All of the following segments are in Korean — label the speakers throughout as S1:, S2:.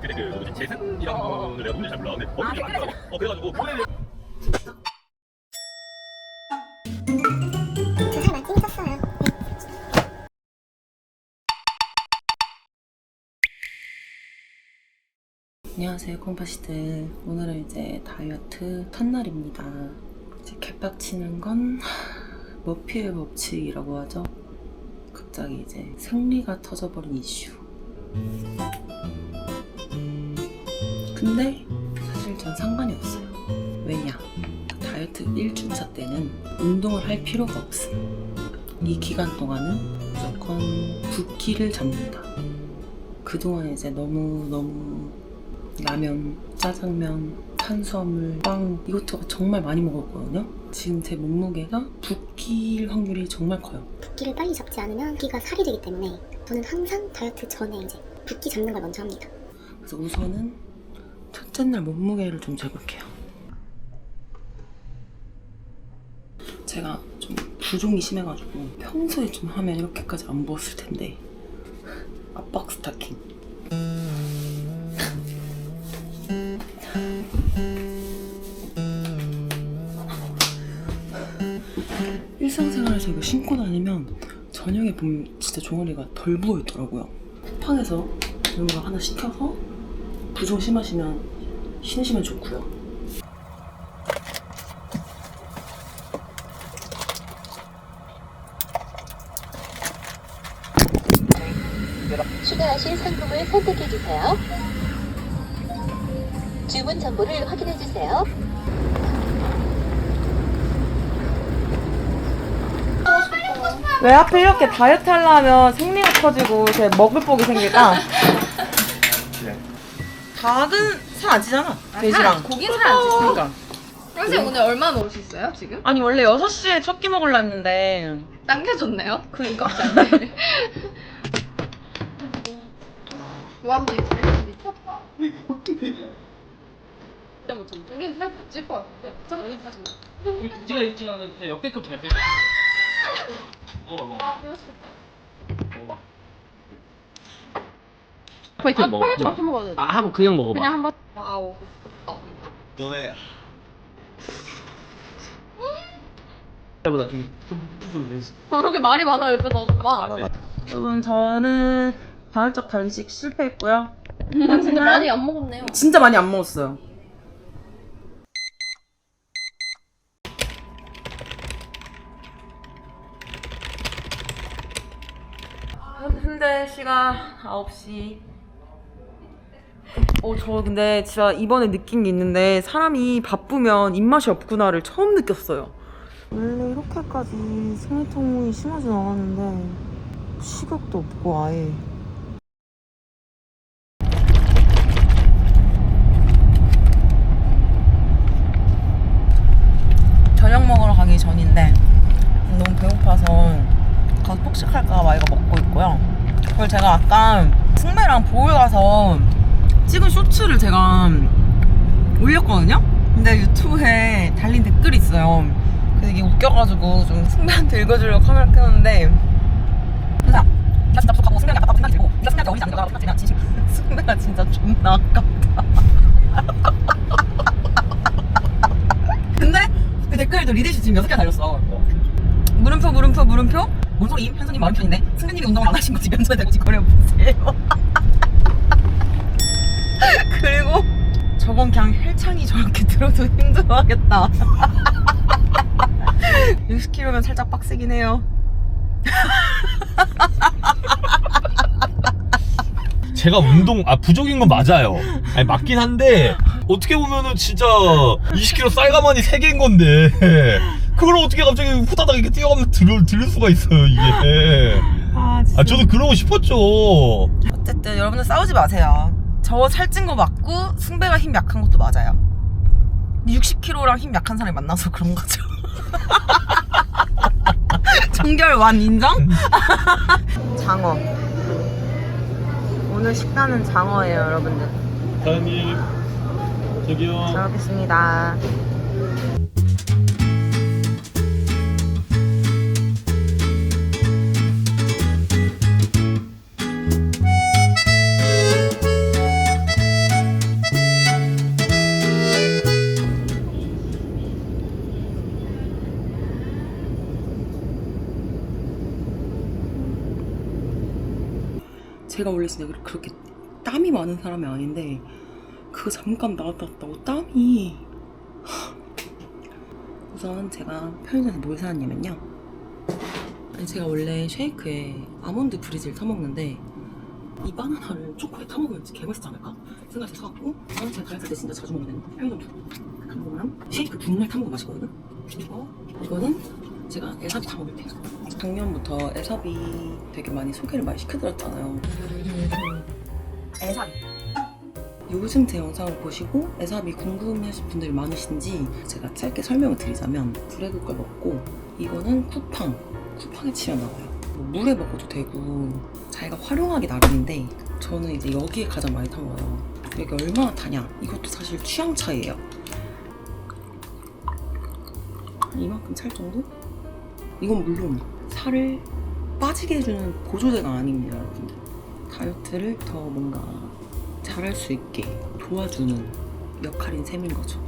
S1: 그때 그 누구지 재승이라는 분을 내가 누군지 잘 몰라. 근데 얼굴이 좀 많더라고. 어 그래가지고
S2: 많이 재밌었어요.
S3: 안녕하세요 콩파시들 오늘은 이제 다이어트 첫날입니다 이제 개빡치는 건 머피의 법칙이라고 하죠 갑자기 이제 생리가 터져버린 이슈 근데 사실 전 상관이 없어요 왜냐 다이어트 1주차 때는 운동을 할 필요가 없음 이 기간 동안은 무조건 붓기를 잡는다 그동안 이제 너무너무 라면, 짜장면, 탄수화물, 빵 이것저것 정말 많이 먹었거든요. 지금 제 몸무게가 붓기일 확률이 정말 커요.
S2: 붓기를 빨리 잡지 않으면 붓기가 살이 되기 때문에 저는 항상 다이어트 전에 이제 붓기 잡는 걸 먼저 합니다.
S3: 그래서 우선은 첫째 날 몸무게를 좀 재볼게요. 제가 좀 부종이 심해가지고 평소에 좀 하면 이렇게까지 안 부었을 텐데 압박 스타킹. 일상생활에서 이거 신고 다니면 저녁에 보면 진짜 종아리가 덜 부어 있더라고요. 쿠팡에서 이런 거 하나 시켜서 부종 심하시면 신으시면 좋고요.
S4: 추가하실 상품을 선택해 주세요. 주문 정보를 확인해 주세요.
S5: 왜 하필 이렇게 다이어트 하려면 생리가 터지고 이렇게 먹을 복이 생길까?
S3: 닭은 살 안 찌잖아. 돼지랑.
S6: 고기는 찌
S5: 그러니까.
S6: 선생님 오늘 얼마 먹으셨어요 지금?
S5: 아니 원래 6시에 첫 끼 먹으려 했는데
S6: 당겨졌네요?
S5: 그러니까
S6: 와 근데 미쳤다 우리는 살 붙일 것 같아 저는 여기까지
S7: 지가 있지는 역대급 잘 먹어 먹어 스파이크 먹어.
S6: 이렇게 먹어도 돼.
S7: 아 한번 그냥 먹어봐.
S6: 그냥 한번. 와우.
S1: 너네.
S7: 보다 좀좀
S6: 그렇게 말이 많아요 옆에 너 말안 하나
S5: 여러분 저는 다혈적 단식 실패했고요.
S6: 근데 많이 안 먹었네요.
S5: 진짜 많이 안 먹었어요. 현재 시각 9시 어, 저 근데 진짜 이번에 느낀 게 있는데 사람이 바쁘면 입맛이 없구나를 처음 느꼈어요. 원래 이렇게까지 생리통이 심하진 않았는데 식욕도 없고 아예. 저녁 먹으러 가기 전인데 너무 배고파서 가서 폭식할까 봐 이거 먹고 있고요. 그리고 제가 아까 승배랑 보러 가서 찍은 쇼츠를 제가 올렸거든요? 근데 유튜브에 달린 댓글이 있어요. 그래서 이게 웃겨가지고 좀 승배한테 읽어주려고 카메라 켰는데 승배가 진짜 존나 아깝다. 근데 그 댓글도 리드시 지금 여섯 개 달렸어. 물음표 물음표 물음표 뭔 소리임? 현수님 마음 편인데 승배님이 운동을 안 하신 거지 면전에 대고 짓거려 보세요. 그리고 저건 그냥 헬창이 저렇게 들어도 힘들어하겠다. 60kg면 살짝 빡세긴 해요.
S1: 제가 운동 아 부족인 건 맞아요. 아니 맞긴 한데 어떻게 보면은 진짜 20kg 쌀가마니 3개인 건데 그걸 어떻게 갑자기 후다닥 이렇게 뛰어가면 들, 들을 수가 있어요 이게.
S5: 아, 진짜.
S1: 아 저도 그러고 싶었죠.
S5: 어쨌든 여러분들 싸우지 마세요. 저 살찐 거 맞고 승배가 힘 약한 것도 맞아요. 60kg랑 힘 약한 사람이 만나서 그런 거죠. 정결 완 인정? 장어. 오늘 식단은 장어예요, 여러분들.
S1: 사장님 저기요.
S5: 잘 먹겠습니다.
S3: 제가 원래 진짜 그렇게 땀이 많은 사람이 아닌데 그거 잠깐 나왔다 갔다고 땀이. 우선 제가 편의점에서 뭘 사왔냐면요. 제가 원래 쉐이크에 아몬드 브리즈를 타먹는데 이 바나나를 초코에 타먹으면 개맛있지 않을까? 생각해서 사갖고 저는 제가 다이어트 때 진짜 자주 먹는 편의점 당분함 쉐이크 분말 타먹어 맛있거든요. 그리고 이거는 제가 에사비 타먹을 때요 작년부터 에사비 되게 많이 소개를 많이 시켜드렸잖아요. 에사비 요즘 제 영상을 보시고 에사비 궁금해하실 분들이 많으신지 제가 짧게 설명을 드리자면 브레드 걸 먹고 이거는 쿠팡 쿠팡에 치면 나와요. 뭐 물에 먹어도 되고 자기가 활용하기 나름인데 저는 이제 여기에 가장 많이 타먹어요. 여기 얼마나 타냐? 이것도 사실 취향 차이예요. 한 이만큼 찰 정도? 이건 물론 살을 빠지게 해주는 보조제가 아닙니다 여러분들 다이어트를 더 뭔가 잘할 수 있게 도와주는 역할인 셈인 거죠.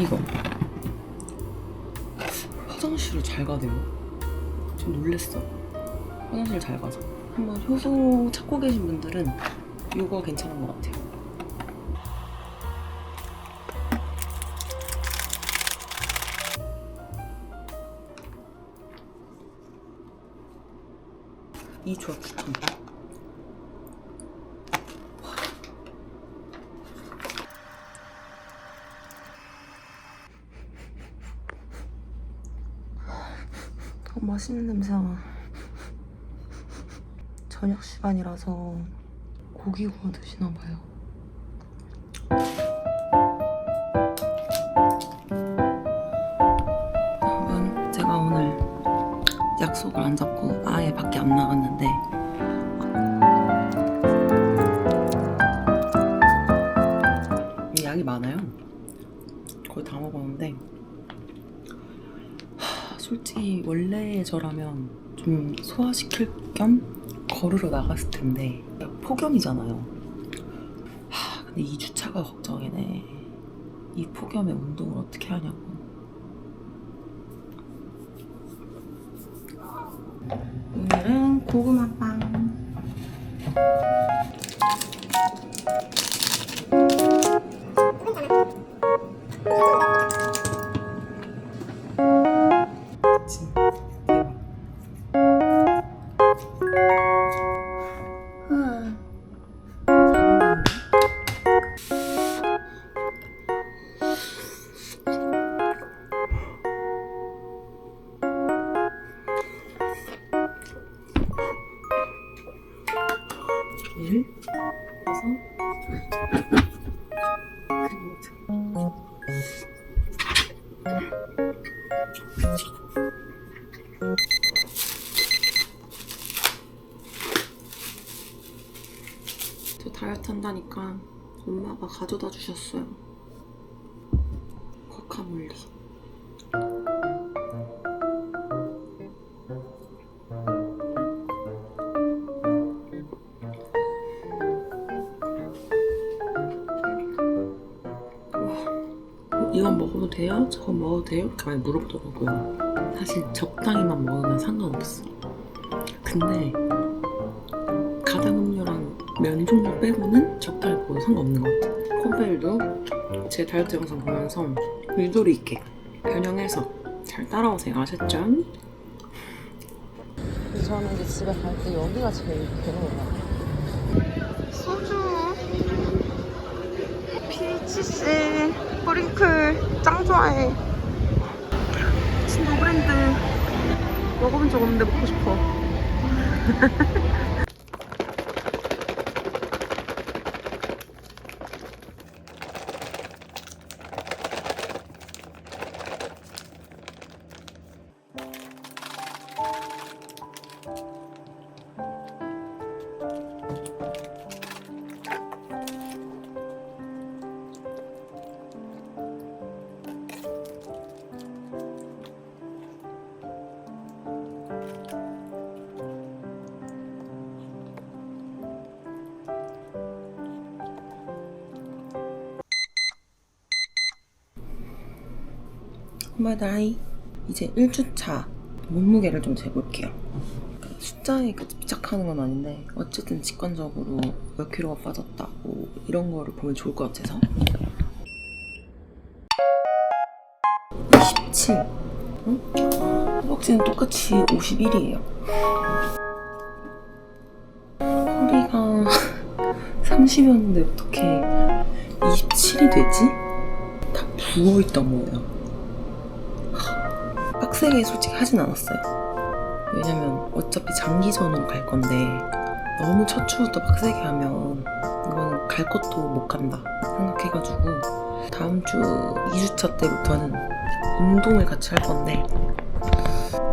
S3: 이거. 화장실을 잘 가대요. 좀 놀랬어. 화장실 잘 가서 한번 효소 찾고 계신 분들은 이거 괜찮은 것 같아요 이 조합 좋던데 더 맛있는 냄새가 저녁 시간이라서 고기 구워 드시나 봐요. 저라면 좀 소화시킬 겸 걸으러 나갔을 텐데 폭염이잖아요. 하, 근데 이 주차가 걱정이네. 이 폭염에 운동을 어떻게 하냐고. 오늘은 고구마빵. 저 다이어트 한다니까 엄마가 가져다 주셨어요. 이건 먹어도 돼요? 저건 먹어도 돼요? 이렇게 많이 물어보더라고요. 사실 적당히만 먹으면 상관없어. 근데 가당 음료랑 면 종류 빼고는 적당히 먹어도 상관없는 것 같아. 콤페일도 제 다이어트 영상 보면서 유도리 있게 변형해서 잘 따라오세요. 아셨죠?
S5: 저는 이제 집에 갈 때 여기가 제일 같아요. 소주, 뿌링클 짱 좋아해. 진도 브랜드 먹어본 적 없는데 먹고 싶어. 마 나이. 이제 1주차 몸무게를 좀 재볼게요.
S3: 숫자에 그 집착하는 건 아닌데 어쨌든 직관적으로 몇 킬로가 빠졌다고 이런 거를 보면 좋을 것 같아서. 17 응? 허벅지는 똑같이 51이에요. 허리가 30이었는데 어떻게 27이 되지? 다 부어있던 거예요. 하, 빡세게 솔직히 하진 않았어요. 왜냐면 어차피 장기전으로 갈 건데 너무 첫 주부터 빡세게 하면 이거는 갈 것도 못 간다 생각해가지고 다음 주 2주차 때부터는 운동을 같이 할 건데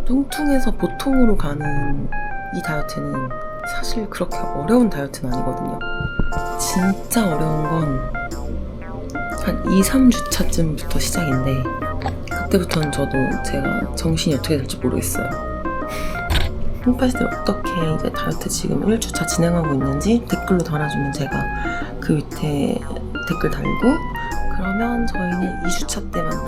S3: 뚱뚱해서 보통으로 가는 이 다이어트는 사실 그렇게 어려운 다이어트는 아니거든요. 진짜 어려운 건 한 2, 3주차쯤부터 시작인데 그때부터는 저도 제가 정신이 어떻게 될지 모르겠어요 홈파이스트 어떻게 이제 다이어트 지금 1주차 진행하고 있는지 댓글로 달아주면 제가 그 밑에 댓글 달고 그러면 저희는 2주차 때 만나요.